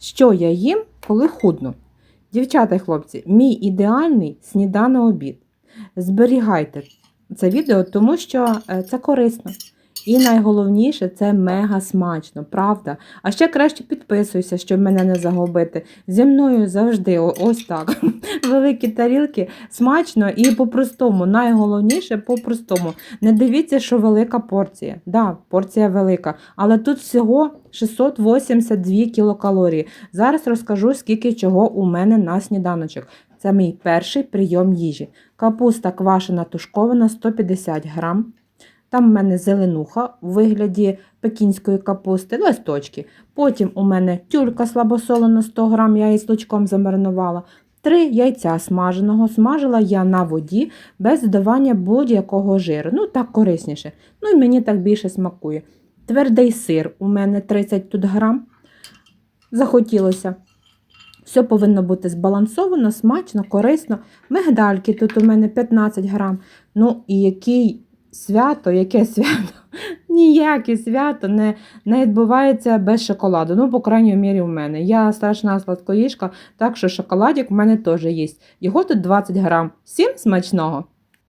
Що я їм, коли худну? Дівчата і хлопці, мій ідеальний сніданок обід. Зберігайте це відео, тому що е, це корисно. І найголовніше це мега смачно, правда. А ще краще підписуйся, щоб мене не загубити. Зі мною завжди ось так. Великі тарілки смачно і по-простому. Найголовніше по-простому. Не дивіться, що велика порція. Да, порція велика, але тут всього 682 кілокалорії. Зараз розкажу, скільки чого у мене на сніданочок. Це мій перший прийом їжі. Капуста квашена тушкована 150 грам. Там в мене зеленуха у вигляді пекінської капусти, листочки. Потім у мене тюлька слабосолена 100 грам, я її з лучком замаринувала. Три яйця смаженого. Смажила я на воді без додавання будь-якого жиру. Ну, так корисніше. Ну і мені так більше смакує. Твердий сир у мене 30 тут грам. Захотілося. Все повинно бути збалансовано, смачно, корисно. Мигдальки тут у мене 15 грам. Ну і який свято, яке свято? Ніяке свято не, не відбувається без шоколаду. Ну, по крайній мірі, у мене. Я страшна сладкоїжка, так що шоколадик в мене теж є. Його тут 20 грам. Всім смачного!